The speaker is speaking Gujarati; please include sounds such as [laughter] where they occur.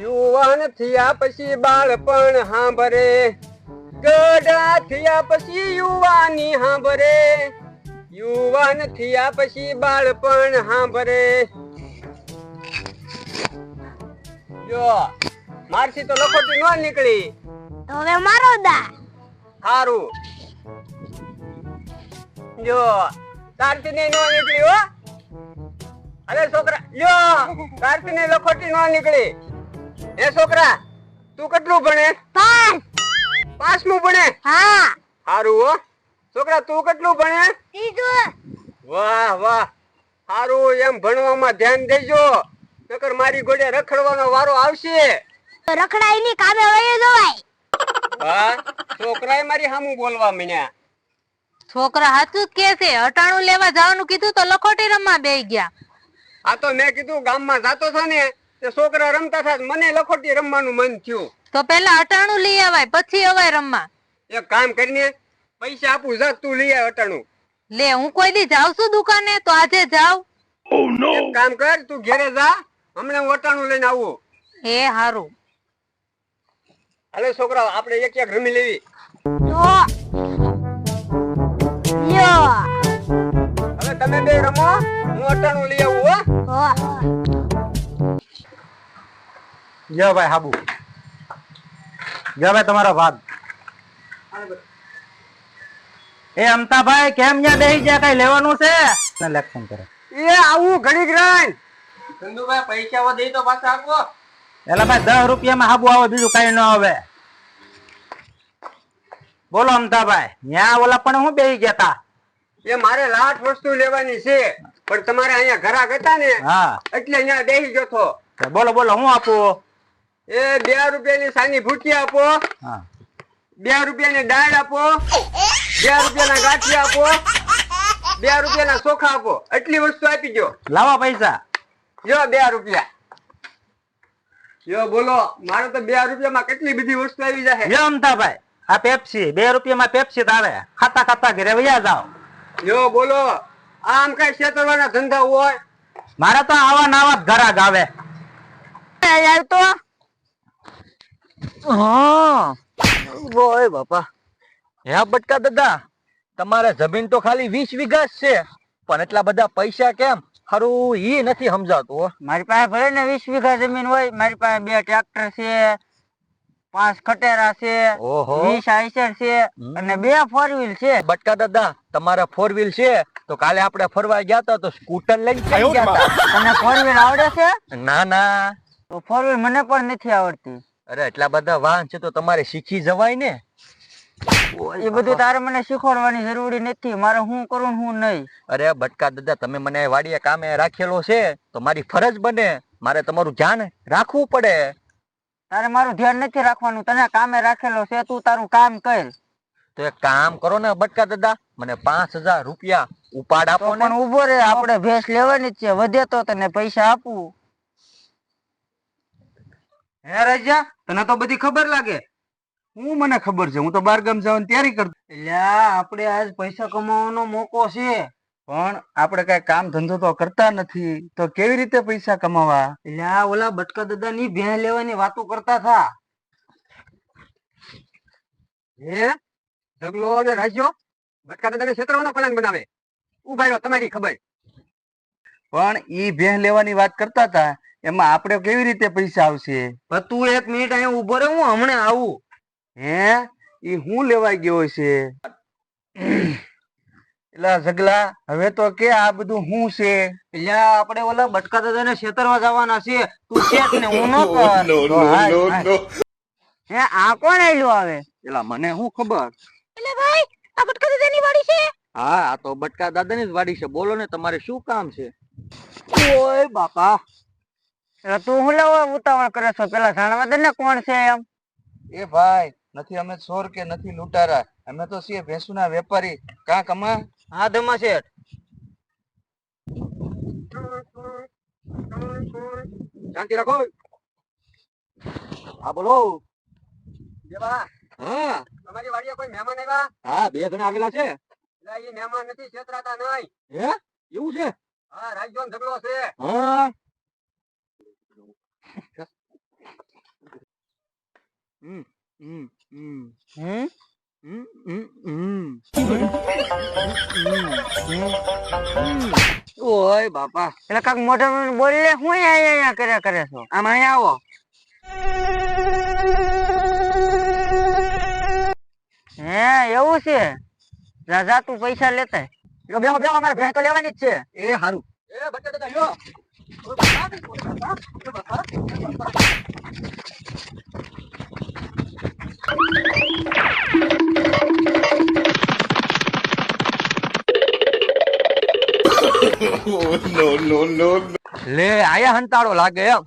યુવાન થયા પછી બાળપણ હાંભરે. ગડા થયા પછી યુવાની હાંભરે. યુવાન થયા પછી બાળપણ હાંભરે. જો મારથી તો લખોટી ન નીકળી. હવે મારો દા. સારું જો તારથી ને નો નીકળી હો. અરે છોકરા લ્યો તારથી નહીં લખોટી નો નીકળી. એ છોકરા તું કેટલું ભણે? પાંચ. પાંચમું ભણે? હા. સારું હો. છોકરા તું કેટલું ભણે? ત્રીજું. વાહ વાહ. હારું એમ ભણવામાં ધ્યાન દેજો. નકર મારી ગોડે રખડવાનો વારો આવશે. રખડાઈ ની કામે વયે જવાય. હા? છોકરાએ મારી હામું બોલવા માંડ્યા છોકરા હાચું કે છે? અટાણું લેવા જવાનું કીધું તો લખોટી રમવા બે ગયા. આ તો મેં કીધું ગામમાં જાતો છો ને તે છોકરા રમતા થા મને લખોટી રમવાનું મન થયું. તો પેલા અટાણું લઈ આવાય પછી અવાય રમવા. એક કામ કરીને પૈસા આપું જા તું લઈ આવ અટાણું. લે હું કોઈ દી જાઉં છું દુકાને? તો આજે જાવ એક કામ કર તું ઘેરે જા હમણાં હું અટાણું લઈને આવું. એ હારું. હાલો છોકરા આપણે એક એક રમી લેવી. જો તમે બે રમો હું અટાણું લઈ આવું હો. હો જો ભાઈ હાબુ. જો ભાઈ તમારો ભાગ. એ અમતાભાઈ કેમ ન્યા બેહી ગયા? કઈ લેવાનું છે? લેક્શન કરે. એ આવું ઘડીક રાન ચંદુભાઈ પૈસા વધે તો પાછા આપો. એલા ભાઈ દસ રૂપિયામાં હાબુ આવે બીજું કઈ ન આવે. બોલો અમતાભાઈ ન્યા ઓલા પણ હું બેહી ગયા તા? એ મારે લાટ વસ્તુ લેવાની છે પણ તમારે અહીંયા ઘરાક હતા ને હા. એટલે અહીંયા બેસી ગયો તો બોલો બોલો હું આપું? એ બે રૂપિયાની સાની ભૂકી આપો બે રૂપિયાની દાળ આપો બે રૂપિયાના ગાંઠી આપો બે રૂપિયાના ચોખા આપો એટલી વસ્તુ આપી ગયો લાવા પૈસા. જો બે રૂપિયા. જો બોલો મારે તો બે રૂપિયામાં કેટલી બધી વસ્તુ આવી જાય જો અમતાભાઈ આ પેપ્સી બે રૂપિયામાં પેપ્સી તારે. ખાતા ખાતા ઘરે વયા જાઓ. જો બોલો. આમ કઈ છેતરવાના ધંધા હોય? મારે તો આવા નાવા ઘરા ગાવે. યાર તો? હા. ઓય બાપા. હે બટકા દાદા તમારે જમીન તો ખાલી વીસ વીઘા છે પણ એટલા બધા પૈસા કેમ? હારું ઈ નથી સમજાતું મારી પાસે ભલે ને વીસ વીઘા જમીન હોય મારી પાસે બે ટ્રેક્ટર છે પાંચ ખટેરા છે વીસ આઈસર છે અને બે ફોર વ્હીલ છે. બટકા દાદા તમારે ફોર વ્હીલ છે તો કાલે આપણે ફરવા ગયા તા તો સ્કૂટર લઈને ગયા હતા તમને ફોર વ્હીલ આવડે છે? ના ના. તો ફોર વ્હીલ મને પણ નથી આવડતી. અરે એટલા બધા વાહન છે તો તમારે શીખી જવાય ને. એ બધું તારે મને શીખવાડવાની જરૂરી નથી. મારે હું કરું હું નહીં. અરે બટકા દાદા તમે મને વાડીએ કામે રાખેલો છે તો મારી ફરજ બને. મારે તમારું ધ્યાન રાખવું પડે. તારે મારું ધ્યાન નથી રાખવાનું. તને કામે રાખેલો છે તું તારું કામ કર. તો એક કામ કરો ને બટકા દાદા મને પાંચ હજાર રૂપિયા ઉપાડ આપો પણ ઊભો રે આપણે ભેંસ લેવાની જ છે વધે તો તને પૈસા આપું. હે રાજા તને તો બધી ખબર લાગે. હું મને ખબર છે હું તો બાર ગામ જવાની તૈયારી કરતો. એટલે આપણે આજ પૈસા કમાવાનો મોકો છે. પણ આપણે કઈ કામ ધંધો તો કરતા નથી તો કેવી રીતે પૈસા કમાવા? એટલે આ ઓલા બટકા દાદા ની ભેં લેવાની વાતો કરતા થા. હે? ઢગલો અને રાજ્યો દાદા ને છેતરવાનો પ્લાન બનાવે. ઊભા રહ્યો તમારી ખબર. પણ ઈ ભેહ લેવાની વાત કરતા હતા એમાં આપણે કેવી રીતે પૈસા આવશે? તું એક મિનિટ અહીંયા ઊભો રહે હું હમણાં આવું. હે? ઈ હું લેવાઈ ગયો છે [coughs] એલા ઝગલા હવે તો કે આ બધું હું છે? એટલે આપણે ઓલા બટકા દાદા ને છેતરવા જવાના છે તું શેઠ ને હું નો [laughs] કર. હાય. હે આ કોણ આયલું આવે? એલા મને શું ખબર? એટલે ભાઈ આ બટકા દાદાની વાડી છે? હા આ તો બટકા દાદાની જ વાડી છે. બોલો ને તમારે શું કામ છે? ઓય બાપા. એટલે તું હું લેવો ઉતાવળ કરે છો? પેલા જાણવા દે ને કોણ છે એમ. એ ભાઈ નથી અમે ચોર કે નથી લૂંટારા. અમે તો છીએ ભેંસુના વેપારી. કા કમા હા ધમા શેઠ. શાંતિ રાખો. હા બોલો. દેવા હા. તમારી વાડીએ કોઈ મહેમાન આવ્યા? હા બે જણા આવેલા છે. એટલે એ મહેમાન નથી છેતરાતા નહીં. હે? એવું છે? હા રાજ્યો ઝઘડો છે. હા. હમ હમ હમ. હમ હમ હમ હમ. ઓય બાપા. એટલે કાક મોઢા બોલ લે હું અહીંયા અહીંયા કર્યા કરે છો? આમ અહીંયા આવો. હે એવું છે? જા જા તું પૈસા લેતા લો બેહો બેહો અમારે ભેંસ તો લેવાની જ છે. એ હારું. એ બચ્ચા દાદા લ્યો લે આયા હંતાળો લાગે એમ.